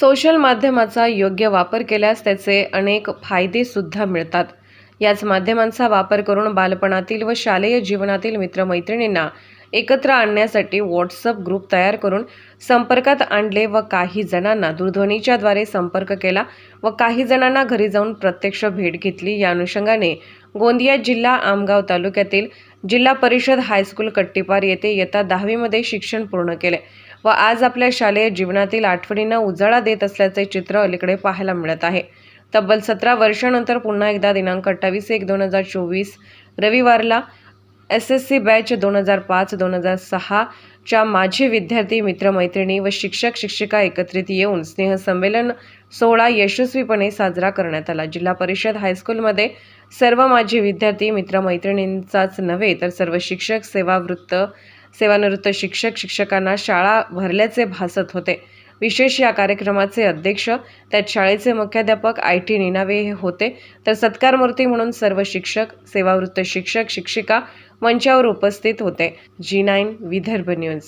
Social माध्यमाचा योग्य वापर केल्यास त्याचे अनेक फायदेसुद्धा मिळतात. याच माध्यमांचा वापर करून बालपणातील व शालेय जीवनातील मित्रमैत्रिणींना एकत्र आणण्यासाठी व्हॉट्सअप ग्रुप तयार करून संपर्कात आणले व काही जणांना दूरध्वनीच्याद्वारे संपर्क केला व काही जणांना घरी जाऊन प्रत्यक्ष भेट घेतली. या अनुषंगाने गोंदिया जिल्हा आमगाव तालुक्यातील जिल्हा परिषद हायस्कूल कट्टीपार येथे इयत्ता दहावीमध्ये शिक्षण पूर्ण केले. व आज आपल्या शालेय जीवनातील आठवणींना उजाळा देत असल्याचे चित्र अलीकडे पाहायला मिळत आहे. तब्बल सतरा वर्षानंतर पुन्हा एकदा दिनांक अठ्ठावीस एक दोन हजार चोवीस रविवारला एस एस सी बॅच दोन हजार पाच दोन हजार सहाच्या माझे विद्यार्थी मित्रमैत्रिणी व शिक्षक शिक्षिका एकत्रित येऊन स्नेहसंमेलन सोहळा यशस्वीपणे साजरा करण्यात आला. जिल्हा परिषद हायस्कूलमध्ये सर्व माझे विद्यार्थी मित्रमैत्रिणींचाच नव्हे तर सर्व शिक्षक सेवावृत्त सेवानिवृत्त शिक्षक शिक्षकांना शाळा भरल्याचे भासत होते. विशेष या कार्यक्रमाचे अध्यक्ष त्यात शाळेचे मुख्याध्यापक आय टी निनावे हे होते. तर सत्कारमूर्ती म्हणून सर्व शिक्षक सेवावृत्त शिक्षक शिक्षिका मंचावर उपस्थित होते. G nine Vidarbha news.